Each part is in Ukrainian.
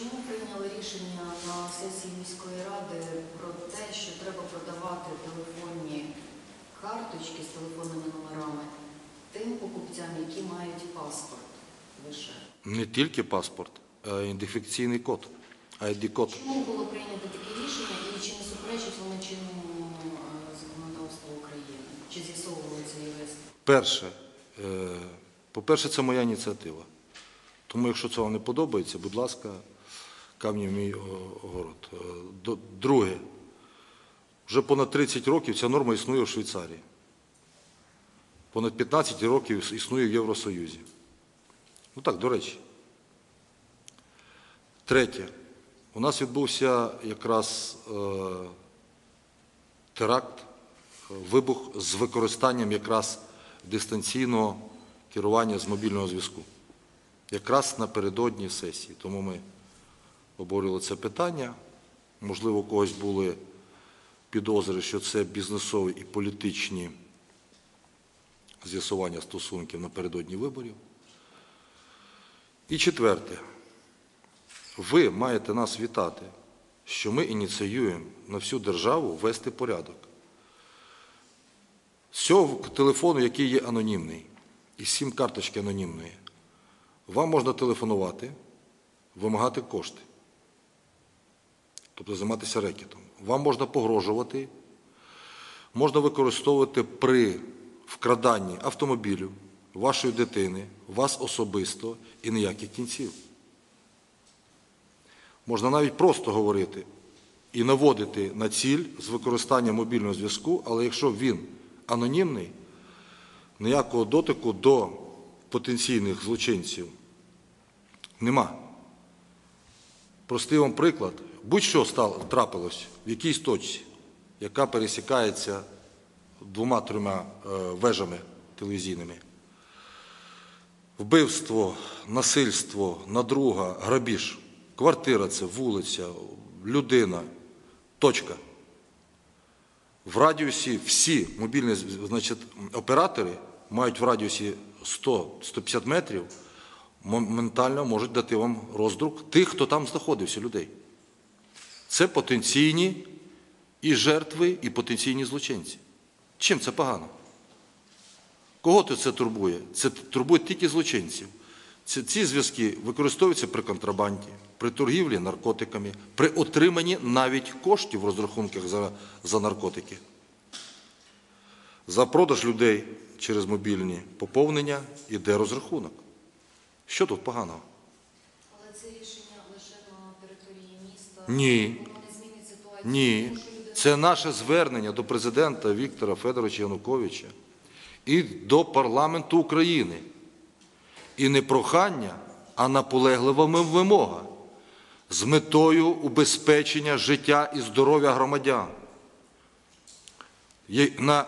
чому прийняли рішення на сесії міської ради про те, що треба продавати телефонні карточки з телефонними номерами тим покупцям, які мають паспорт лише? Не тільки паспорт, а й ідентифікаційний код, ID-код. Чому було прийнято таке рішення і чи не суперечить воно чинному е, законодавству України? Чи з'ясовували це юристи? Перше, е, по-перше, це моя ініціатива. Тому, якщо це вам не подобається, будь ласка, камні в мій о, огород. Е, Друге, вже понад 30 років ця норма існує в Швейцарії. Понад 15 років існує в Євросоюзі. Ну так, до речі. Третє. У нас відбувся якраз е, теракт, е, вибух з використанням якраз дистанційного керування з мобільного зв'язку. Якраз напередодні сесії. Тому ми обговорювали це питання. Можливо, у когось були підозри, що це бізнесові і політичні з'ясування стосунків напередодні виборів. І четверте, ви маєте нас вітати, що ми ініціюємо на всю державу ввести порядок. З цього телефону, який є анонімний, і сім карточки анонімної, вам можна телефонувати, вимагати кошти, тобто займатися рекетом. Вам можна погрожувати, можна використовувати при вкраданні автомобілю, вашої дитини, вас особисто і ніяких кінців. Можна навіть просто говорити і наводити на ціль з використанням мобільного зв'язку, але якщо він анонімний, ніякого дотику до потенційних злочинців нема. Простий вам приклад. Будь-що трапилось в якійсь точці, яка пересікається двома-трьома е, вежами телевізійними. Вбивство, насильство, надруга, грабіж. Квартира це, вулиця, людина, точка. В радіусі всі мобільні значить, оператори мають в радіусі 100-150 метрів, моментально можуть дати вам роздрук тих, хто там знаходився, людей. Це потенційні і жертви, і потенційні злочинці. Чим це погано? Кого це турбує? Це турбує тільки злочинців. Ці, ці зв'язки використовуються при контрабанді, при торгівлі наркотиками, при отриманні навіть коштів в розрахунках за, за наркотики. За продаж людей через мобільні поповнення іде розрахунок. Що тут поганого? Але це рішення лише на території міста. Ні. Ні, це наше звернення до президента Віктора Федоровича Януковича і до парламенту України. І не прохання, а наполеглива вимога з метою убезпечення життя і здоров'я громадян. На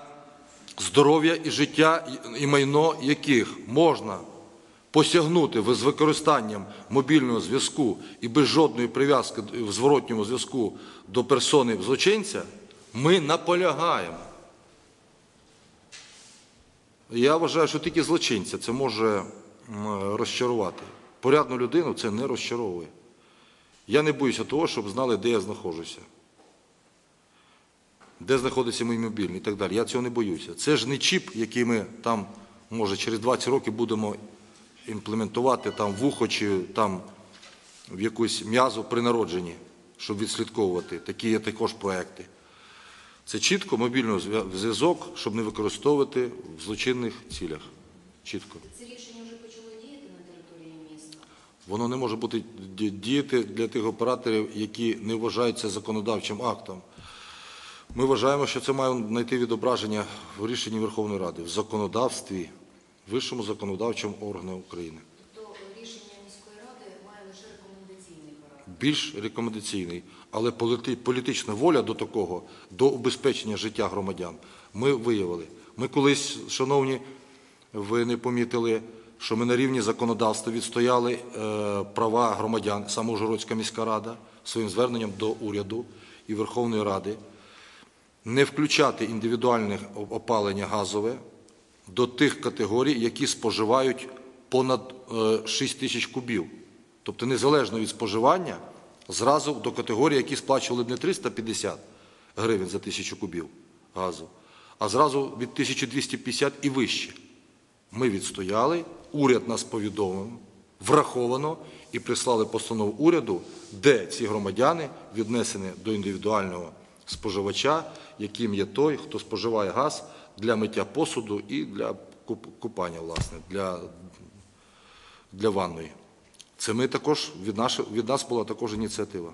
здоров'я і життя і майно яких можна посягнути з використанням мобільного зв'язку і без жодної прив'язки в зворотньому зв'язку до персони злочинця, ми наполягаємо. Я вважаю, що тільки злочинця це може розчарувати. Порядну людину це не розчаровує. Я не боюся того, щоб знали, де я знаходжуся. Де знаходиться мій мобільний і так далі. Я цього не боюся. Це ж не чіп, який ми там, може, через 20 років будемо імплементувати там в ухо чи там в якусь м'язу при народженні, щоб відслідковувати. Такі є також проекти. Це чітко мобільний зв'я- зв'язок, щоб не використовувати в злочинних цілях. Чітко. Це рішення вже почало діяти на території міста. Воно не може бути діяти для тих операторів, які не вважаються законодавчим актом. Ми вважаємо, що це має знайти відображення в рішенні Верховної Ради, в законодавстві, вищому законодавчому органі України. Тобто рішення міської ради має лише рекомендаційний характер. Більш рекомендаційний, але політи- політична воля до такого, до убезпечення життя громадян, ми виявили. Ми колись, шановні, ви не помітили, що ми на рівні законодавства відстояли е, права громадян, саме Ужгородська міська рада, своїм зверненням до уряду і Верховної Ради, не включати індивідуальне опалення газове до тих категорій, які споживають понад е, 6 тисяч кубів Тобто незалежно від споживання, зразу до категорії, які сплачували б не 350 гривень за тисячу кубів газу, а зразу від 1250 і вище. Ми відстояли, уряд нас повідомив, враховано і прислали постанову уряду, де ці громадяни віднесені до індивідуального споживача, яким є той, хто споживає газ для миття посуду і для купання, власне, для, для ванної. Це ми також від, наш, від нас була також ініціатива.